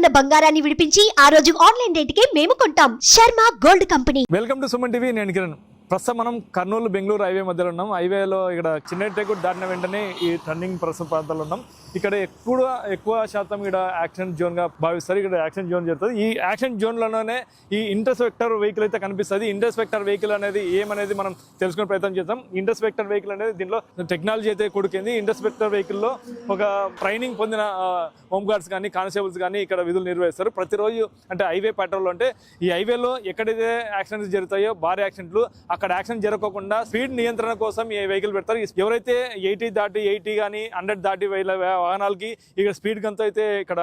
ఉన్న బంగారాన్ని విడిపించి ఆ రోజు ఆన్లైన్ రేటుకే మేము కొంటాం. Sharma gold company. Welcome to Suman TV నేను కిరణ్. ప్రస్తుతం మనం కర్నూలు బెంగళూరు హైవే మధ్యలో ఉన్నాం. హైవేలో ఇక్కడ చిన్నటేకు దాటిన వెంటనే ఈ టర్నింగ్ ప్రస్తుత ప్రాంతాల్లో ఉన్నాం. ఇక్కడ ఎక్కువ ఎక్కువ శాతం ఇక్కడ యాక్షన్ జోన్గా భావిస్తారు. ఇక్కడ యాక్షన్ జోన్ జరుగుతుంది. ఈ యాక్షన్ జోన్లోనే ఈ ఇంటర్స్పెక్టర్ వెహికల్ అయితే కనిపిస్తుంది. ఇంటర్స్పెక్టర్ వెహికల్ అనేది ఏమనేది మనం తెలుసుకునే ప్రయత్నం చేద్దాం. ఇంటర్స్పెక్టర్ వెహికల్ అనేది దీనిలో టెక్నాలజీ అయితే కొడుకుంది. ఇంటర్స్పెక్టర్ వెహికల్లో ఒక ట్రైనింగ్ పొందిన హోమ్ గార్డ్స్ కానీ కానిస్టేబుల్స్ కానీ ఇక్కడ విధులు నిర్వహిస్తారు. ప్రతిరోజు అంటే హైవే పెట్రోల్ అంటే ఈ హైవేలో ఎక్కడైతే యాక్సిడెంట్స్ జరుగుతాయో భారీ యాక్సిడెంట్లు అక్కడ యాక్సిడెంట్ జరగకుండా స్పీడ్ నియంత్రణ కోసం ఈ వెహికల్ పెడతారు. ఎవరైతే ఎయిటీ దాటి ఎయిటీ కానీ హండ్రెడ్ దాటి వాహనాలకి ఇక్కడ స్పీడ్ గన్తో అయితే ఇక్కడ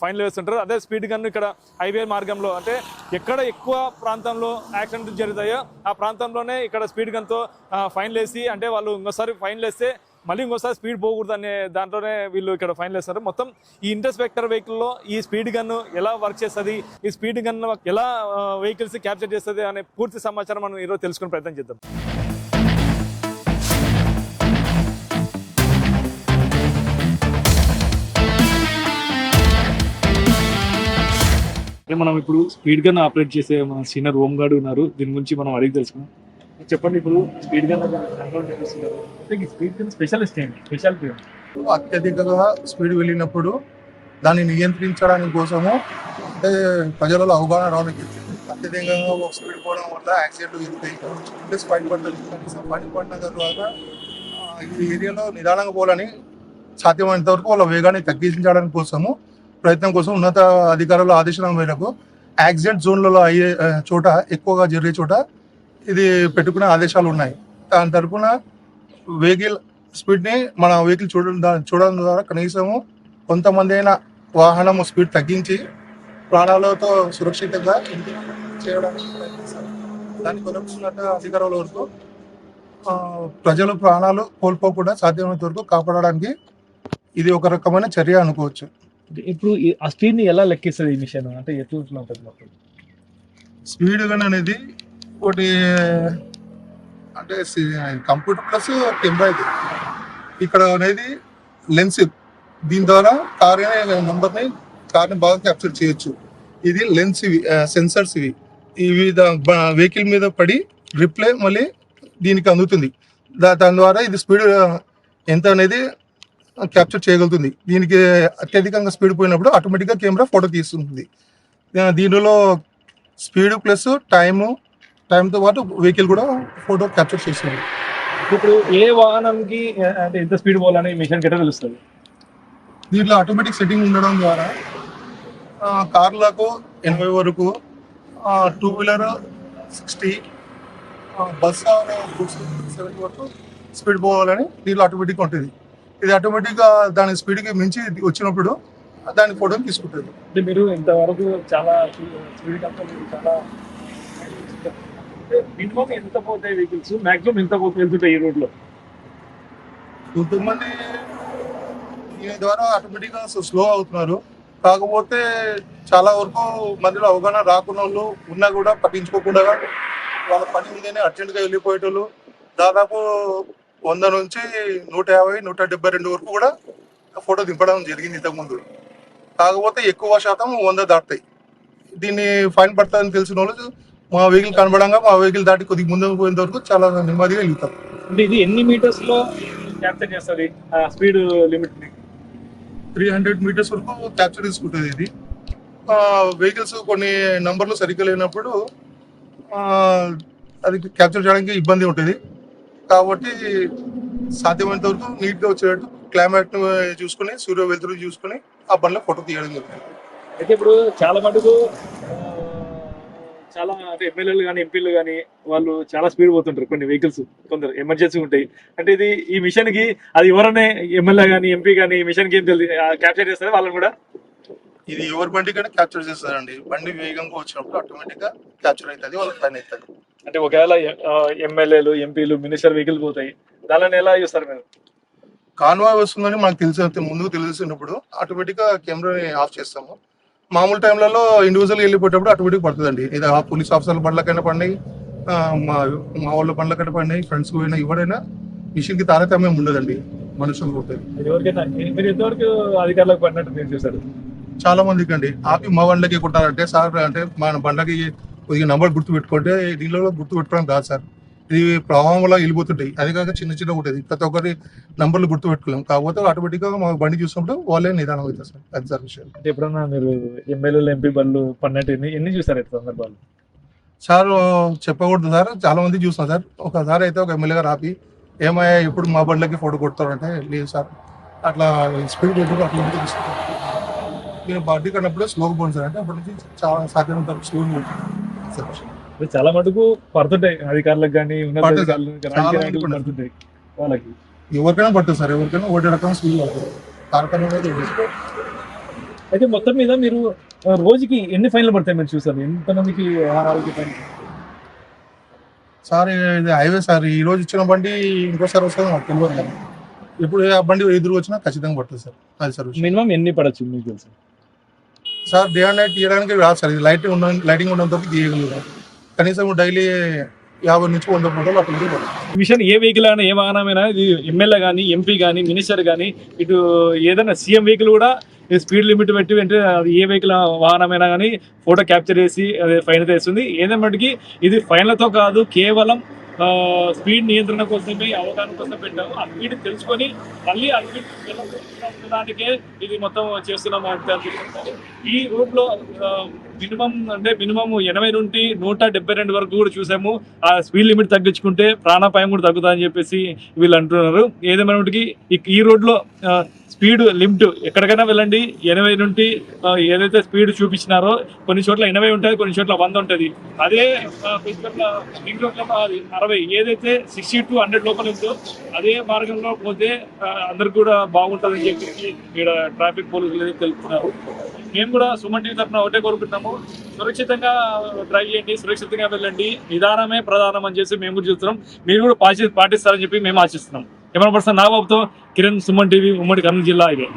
ఫైన్లు వేస్తుంటారు. అదే స్పీడ్ గన్ ఇక్కడ హైవే మార్గంలో అంటే ఎక్కడ ఎక్కువ ప్రాంతంలో యాక్సిడెంట్ జరుగుతాయో ఆ ప్రాంతంలోనే ఇక్కడ స్పీడ్ గన్తో ఫైన్లు వేసి అంటే వాళ్ళు ఇంకోసారి ఫైన్లు వేస్తే మళ్ళీ ఇంకోసారి స్పీడ్ పోకూడదు అనే దాంట్లోనే వీళ్ళు ఇక్కడ ఫైనల్ చేస్తారు మొత్తం ఈ ఇంటర్స్పెక్టర్ వెహికల్లో ఈ స్పీడ్ గన్ ఎలా వర్క్ చేస్తుంది ఈ స్పీడ్ గన్ ఎలా వెహికల్స్ క్యాప్చర్ చేస్తుంది అనే పూర్తి సమాచారం మనం ఈరోజు తెలుసుకునే ప్రయత్నం చేద్దాం. మనం ఇప్పుడు స్పీడ్ గన్ ఆపరేట్ చేసే మన సీనియర్ హోమ్ గార్డ్ ఉన్నారు. దీని గురించి మనం అడిగి తెలుసుకున్నాం చెప్పండి ఇప్పుడు స్పీడ్ గన్ అంటే స్పీడ్ స్పెషలిస్ట్ ఏంటి స్పెషాలిటీ అత్యధికంగా స్పీడ్ వెళ్ళినప్పుడు దాన్ని నియంత్రించడానికి కోసము అంటే ప్రజలలో అవగాహన రావడానికి అత్యధికంగా ఒక స్పీడ్ పోవడం వల్ల యాక్సిడెంట్లు జరుగుతాయి. ప్లస్ ఫైన్ పడ్డది కనీసం ఫైన్ పడిన తర్వాత ఆ, ఈ ఏరియాలో నిదానంగా పోవాలని సాధ్యమైనంత వరకు వాళ్ళ వేగాన్ని తగ్గించడానికి కోసము ప్రయత్నం కోసం ఉన్నత అధికారుల ఆదేశాల మేరకు యాక్సిడెంట్ జోన్లలో అయ్యే చోట ఎక్కువగా జరిగే చోట ఇది పెట్టుకునే ఆదేశాలు ఉన్నాయి. దాని తరపున వెహికల్ స్పీడ్ని మన వెహికల్ చూడడం చూడడం ద్వారా కనీసము కొంతమంది అయినా వాహనం స్పీడ్ తగ్గించి ప్రాణాలతో సురక్షితంగా చేయడానికి ప్రయత్నిస్తారు. అధికారుల వరకు ప్రజల ప్రాణాలు కోల్పోకుండా సాధ్యమైనంత వరకు కాపాడడానికి ఇది ఒక రకమైన చర్య అనుకోవచ్చు. ఇప్పుడు ఆ స్పీడ్ని ఎలా లెక్కిస్తుంది ఈ మిషన్? అంటే ఎట్లా ఉంటుంది స్పీడ్ గన్ అనేది ఒకటి అంటే కంప్యూటర్ ప్లస్ కెమెరా ఇది. ఇక్కడ అనేది లెన్స్ దీని ద్వారా కార్ నంబర్ని కార్ని బాగా క్యాప్చర్ చేయొచ్చు. ఇది లెన్స్ ఇవి సెన్సర్స్ ఇవి. ఇవి వెహికల్ మీద పడి రిప్లై మళ్ళీ దీనికి అందుతుంది. దా- దాని ద్వారా ఇది స్పీడ్ ఎంత అనేది క్యాప్చర్ చేయగలుగుతుంది. దీనికి అత్యధికంగా స్పీడ్ పోయినప్పుడు ఆటోమేటిక్గా కెమెరా ఫోటో తీస్తుంది దీనిలో స్పీడ్ ప్లస్ టైము టైంతో పాటు వెహికల్ కూడా ఫోటో క్యాప్చర్ చేస్తుంది ఇప్పుడు ఏ వాహనంకి అంటే ఎంత స్పీడ్ పోవాలని మిషన్ గట్రా తెలుస్తుంది? దీంట్లో ఆటోమేటిక్ సెట్టింగ్ ఉండడం ద్వారా కార్లకు ఎనభై వరకు two wheeler sixty bus seventy వరకు స్పీడ్ పోవాలని దీంట్లో ఆటోమేటిక్ ఉంటుంది. ఇది ఆటోమేటిక్గా దాని స్పీడ్కి మించి వచ్చినప్పుడు దాని ఫోటో తీసుకుంటుంది. అంటే మీరు ఇంతవరకు చాలా స్పీడ్ కంట్రోల్ చాలా మినిమం ఎంత పోతాయి వెహికల్స్ మాక్సిమం ఎంత పోతాయి వెళ్తుంటాయి ఈ రోడ్లో? కొంతమంది దీని ద్వారా ఆటోమేటిక్గా స్లో అవుతున్నారు. కాకపోతే చాలా వరకు మందిలో అవగాహన రాకున్న వాళ్ళు ఉన్నా కూడా పట్టించుకోకుండా వాళ్ళ పని మీదనే అర్జెంట్గా వెళ్ళిపోయేటోళ్ళు దాదాపు వంద నుంచి నూట యాభై నూట డెబ్బై రెండు వరకు కూడా ఫోటో దింపడం జరిగింది ఇంతకుముందు. కాకపోతే ఎక్కువ శాతం వంద దాటుతాయి. దీన్ని ఫైన్ పడుతుందని తెలిసిన వాళ్ళు మా వెహికల్ కనబడంగా మా వెహికల్ దాటి కొద్దిగా ముందుకు పోయేంత వరకు చాలా నెమ్మదిగా వెళ్తారు అంటే ఇది ఎన్ని మీటర్స్లో క్యాప్చర్ చేస్తుంది speed limit three hundred metres వరకు క్యాప్చర్ తీసుకుంటుంది ఇది. వెహికల్స్ కొన్ని నంబర్లు సరిగ్గా లేనప్పుడు అది క్యాప్చర్ చేయడానికి ఇబ్బంది ఉంటుంది. కాబట్టి సాధ్యమైనంత వరకు నీట్గా వచ్చేటట్టు క్లైమేట్ చూసుకుని సూర్య వెలుతురు చూసుకుని ఆ బండ్లో ఫోటో తీయడం జరుగుతుంది. అయితే ఇప్పుడు చాలా మటుకు చాలా అంటే ఎమ్మెల్యేలు కానీ ఎంపీలు కానీ వాళ్ళు చాలా స్పీడ్ పోతుంటారు కొన్ని వెహికల్స్ కొందరు ఎమర్జెన్సీ ఉంటాయి. అంటే ఇది ఈ మిషన్కి అది ఎవరనే ఎమ్మెల్యే కానీ ఎంపీ కానీ ఈ మిషన్కి ఏం తెలియదు. క్యాప్చర్ చేస్తారు వాళ్ళని కూడా? ఇది ఎవరి బండి కానీ క్యాప్చర్ చేస్తారండి. బండి వేగంగా వచ్చినప్పుడు ఆటోమేటిక్గా క్యాప్చర్ అవుతుంది వాళ్ళకి పని అవుతుంది. అంటే ఒకవేళ ఎమ్మెల్యేలు ఎంపీలు మినిస్టర్ వెహికల్ పోతాయి దానిని ఎలా చూస్తారు మీరు? కాన్వాయ్ వస్తుందని మనకు తెలిసి ముందుకు తెలిసినప్పుడు ఆటోమేటిక్గా కెమెరాని ఆఫ్ చేస్తాము. మామూలు టైంలలో ఇండివిజువల్ వెళ్ళిపోయేటప్పుడు ఆటోమేటిక్ పడుతుందండి. ఇది ఆ పోలీస్ ఆఫీసర్ల బండ్లకైనా పండి మా మా వాళ్ళ బండ్లకైనా పండి ఫ్రెండ్స్ పోయినా ఎవరైనా మిషన్కి తారతమ్యం ఉండదండి మనుషులు పోతాయి చాలా మందికి అండి ఆపి మా బండ్లకి కొట్టారంటే సార్ అంటే మన బండ్లకి కొద్దిగా నంబర్ గుర్తు పెట్టుకుంటే దీనిలో గుర్తు పెట్టుకోవడం కాదు సార్. ఇది ప్రవాహం వల్ల వెళ్ళిపోతుంటాయి. అది కాక చిన్న చిన్న ఉంటుంది ప్రతి ఒక్కరి నంబర్లు గుర్తు పెట్టుకోలేం కాకపోతే ఆటోమేటిక్గా మా బండి చూసినప్పుడు వాళ్ళే నిదానం అవుతారు సార్. అది సార్. విషయం అంటే ఎప్పుడన్నా మీరు ఎమ్మెల్యేలు ఎంపీ బళ్ళు పన్నట్టు ఎన్ని ఎన్ని చూసారు అయితే సందర్భాలు? సార్ చెప్పకూడదు సార్. చాలా మంది చూస్తాం సార్. ఒకసారి అయితే ఒక ఎమ్మెల్యే గారు ఆపి ఏమయ్యా ఎప్పుడు మా బండ్లకి ఫోటో కొడతారంటే? లేదు సార్. అట్లా స్పీడ్ పెట్టుకుని అట్లా ఉంటుంది సార్. నేను బండి కన్నప్పుడు స్లోగా పోను సార్. అంటే అప్పటి నుంచి చాలా సాధ్యం స్లో సార్. అంటే చాలా మటుకు పడుతుంటాయి అధికారులకు కానీ పడుతుంటాయి వాళ్ళకి. ఎవరికైనా పడుతుంది సార్ ఎవరికైనా రకం పడుతుంది. సార్. అయితే మొత్తం మీద మీరు రోజుకి ఎన్ని ఫైన్లు పడతాయి మీరు చూసారు? ఎంత మందికి ఆహారాలకి ఫైన్ సార్ ఇది హైవే సార్ ఈ రోజు ఇచ్చిన బండి ఇంకోసారి వస్తుంది మాకు తెలియదు. ఇప్పుడు ఆ బండి ఎదురు వచ్చినా ఖచ్చితంగా పడుతుంది సార్ అది సార్. మినిమం ఎన్ని పడచ్చు మీకు తెలుసు? సార్ డే అండ్ నైట్ తీయడానికి రాదు సార్ ఇది లైట్ ఉన్న లైటింగ్ ఉన్నంత వరకు తీయగలుగుతాం. కనీసం డైలీ యాభై నుంచి వంద మూటలు అట్లా ఉంటే ఏ వెహికల్ అయినా ఏ వాహనమైనా ఇది ఎమ్మెల్యే కానీ ఎంపీ కానీ మినిస్టర్ కానీ ఇటు ఏదైనా సీఎం వెహికల్ కూడా స్పీడ్ లిమిట్ పెట్టి అంటే అది ఏ వెహికల్ వాహనమైనా కానీ ఫోటో క్యాప్చర్ చేసి అది ఫైన్ వేస్తుంది ఏదేమటికి ఇది ఫైన్లతో కాదు కేవలం స్పీడ్ నియంత్రణ కోసమే అవగాహన కోసం పెట్టాము. ఆ స్పీడ్ తెలుసుకొని మళ్ళీ ఆ స్పీడ్ ఇది మొత్తం చేస్తున్నాము అంటే ఈ రూట్లో మినిమం అంటే మినిమం ఎనభై నుండి నూట డెబ్బై రెండు వరకు కూడా చూసాము. ఆ స్పీడ్ లిమిట్ తగ్గించుకుంటే ప్రాణాపాయం కూడా తగ్గుతుందని చెప్పేసి వీళ్ళు అంటున్నారు. ఏదేమైనప్పటికీ ఈ- ఈ రోడ్లో స్పీడ్ లిమిట్ ఎక్కడికైనా వెళ్ళండి. ఎనభై నుండి ఏదైతే స్పీడ్ చూపించినారో కొన్ని చోట్ల ఎనభై ఉంటుంది కొన్ని చోట్ల వంద ఉంటుంది. అదే చోట్ల రింగ్ రోడ్లో అరవై ఏదైతే సిక్స్టీ టు హండ్రెడ్ లోపల ఉందో అదే మార్గంలో పోతే అందరికి కూడా బాగుంటుందని చెప్పేసి ఇక్కడ ట్రాఫిక్ పోలీసులు తెలుపుతున్నారు. మేము కూడా సుమన్ టీవీ తరఫున ఒకటే కోరుకుంటున్నాము. సురక్షితంగా డ్రైవ్ చేయండి సురక్షితంగా వెళ్ళండి. నిదానమే ప్రధానం అని చేసి మేము కూడా చూస్తున్నాం. మీరు కూడా పాటి పాటిస్తారని చెప్పి మేము ఆశిస్తున్నాం. కెమెరా పర్సన్ నాగబాబుతో కిరణ్ సుమన్ టీవీ ఉమ్మడి కర్నూలు జిల్లా ఇదే.